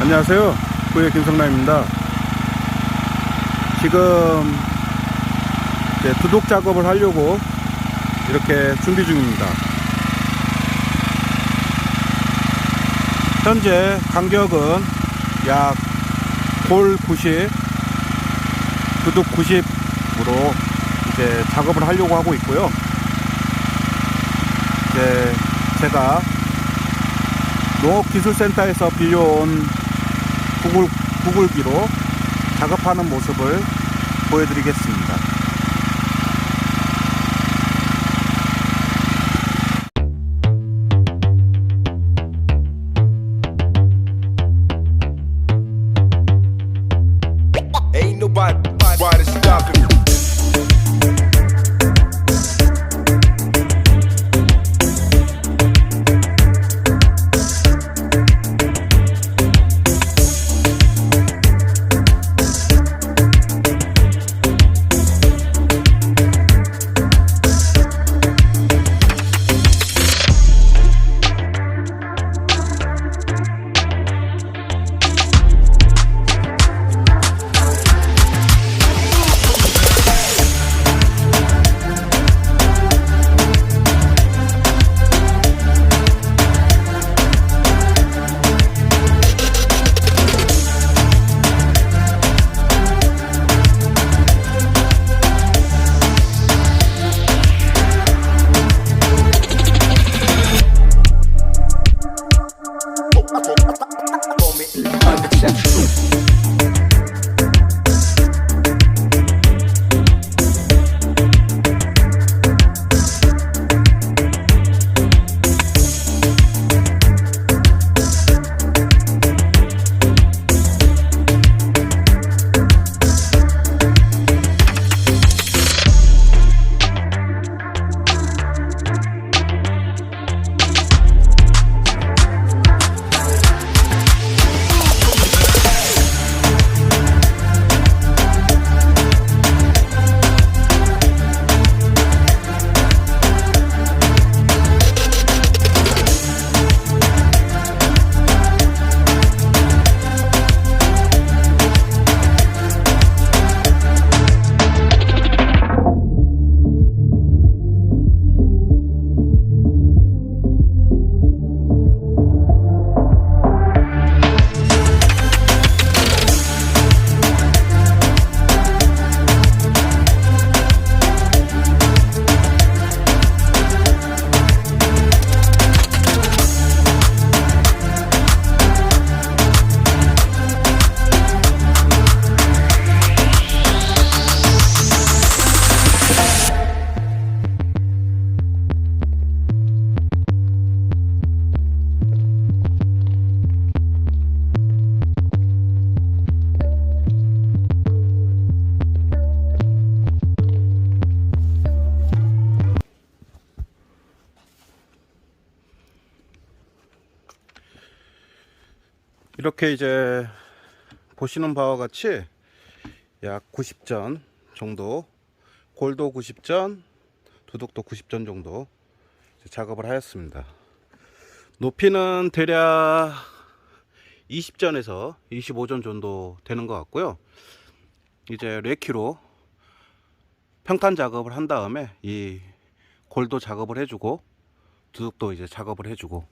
안녕하세요. 구의 김성남입니다. 지금 이제 두둑 작업을 하려고 이렇게 준비 중입니다. 현재 간격은 약 골 90, 두둑 90으로 이제 작업을 하려고 하고 있고요. 이제 제가 농업기술센터에서 빌려온 구글, 구글기로 작업하는 모습을 보여드리겠습니다. Call me. Unexceptional. 이렇게 이제 보시는 바와 같이 약 90전 정도 골도 90전 두둑도 90전 정도 작업을 하였습니다. 높이는 대략 20전에서 25전 정도 되는 것 같고요. 이제 레키로 평탄 작업을 한 다음에 이 골도 작업을 해주고 두둑도 이제 작업을 해주고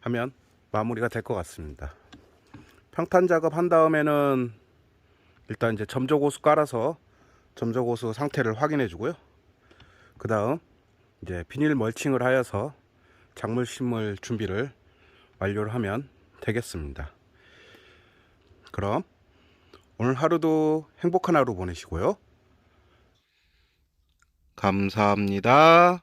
하면 마무리가 될 것 같습니다. 평탄 작업 한 다음에는 일단 이제 점적호수 깔아서 점적호수 상태를 확인해 주고요. 그 다음 이제 비닐 멀칭을 하여서 작물 심을 준비를 완료를 하면 되겠습니다. 그럼 오늘 하루도 행복한 하루 보내시고요. 감사합니다.